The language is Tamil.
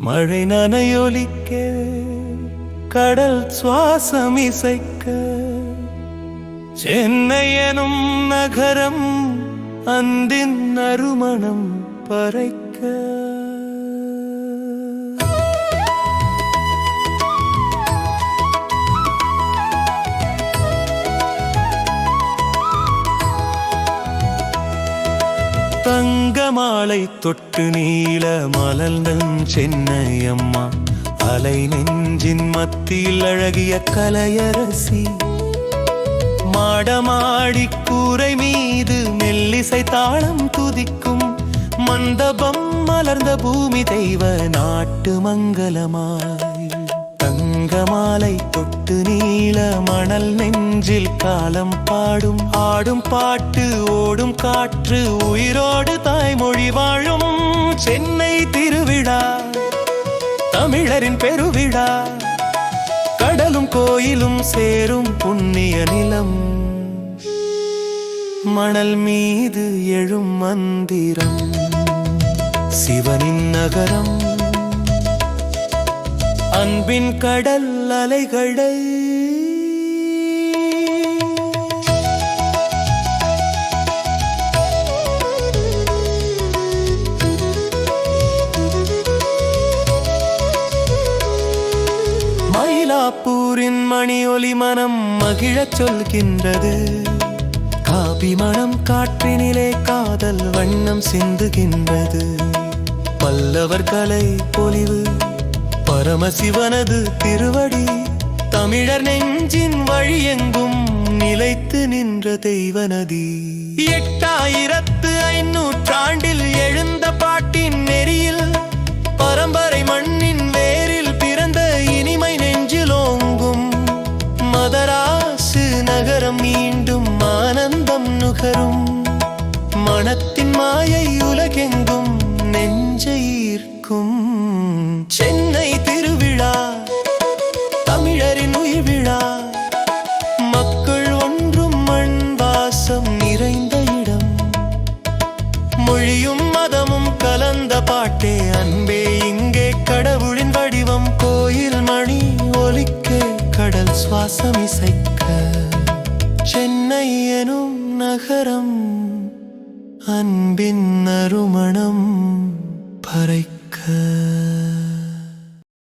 மழை நனையொலிக்க கடல் சுவாசம் இசைக்க. சென்னை எனும் நகரம் அந்தின் நறுமணம் பறைக்க. தங்கமாலை தொட்டு நீல மலர்ந்தன் சென்னையம்மா. அலை நெஞ்சின் மத்தியில் அழகிய கலையரசி. மாடமாடி கூரை மீது மெல்லிசை தாளம் துதிக்கும். மண்டபம் மலர்ந்த பூமி தெய்வ நாட்டு மங்களமா. தங்க மாலை தொட்டு நீல மணல் நெஞ்சில் காலம் பாடும். ஆடும் பாட்டு ஓடும் காற்று உயிரோடு தாய்மொழி வாழும் சென்னை திருவிழா. தமிழரின் பெருவிழா. கடலும் கோயிலும் சேரும் புண்ணிய நிலம். மணல் மீது எழும் மந்திரம். சிவனின் நகரம். அன்பின் கடல் அலைகளை. மயிலாப்பூரின் மணி ஒலி மனம் மகிழச் சொல்கின்றது. காபி மனம் காற்றினிலே காதல் வண்ணம் சிந்துகின்றது. பல்லவர் கலை பொலிவு பரமசிவனது திருவடி தமிழர் நெஞ்சின் வழியெங்கும் நிலைத்து நின்ற தெய்வநதி. எட்டாயிரத்து ஐநூற்றாண்டில் எழுந்த பாட்டின் நெறியில் பரம்பரை மண்ணின் வேரில் பிறந்த இனிமை நெஞ்சிலோங்கும். மதராசு நகரம் மீண்டும் ஆனந்தம் நுகரும். மனத்தின் மாயை உலகெங்கும் நெஞ்சை ஈர்க்கும். மொழியும் மதமும் கலந்த பாட்டே. அன்பே இங்கே கடவுளின் வடிவம். கோயில் மணி ஒலிக்க கடல் சுவாசம் இசைக்க. சென்னை எனும் நகரம் அன்பின் நறுமணம் பறைக்க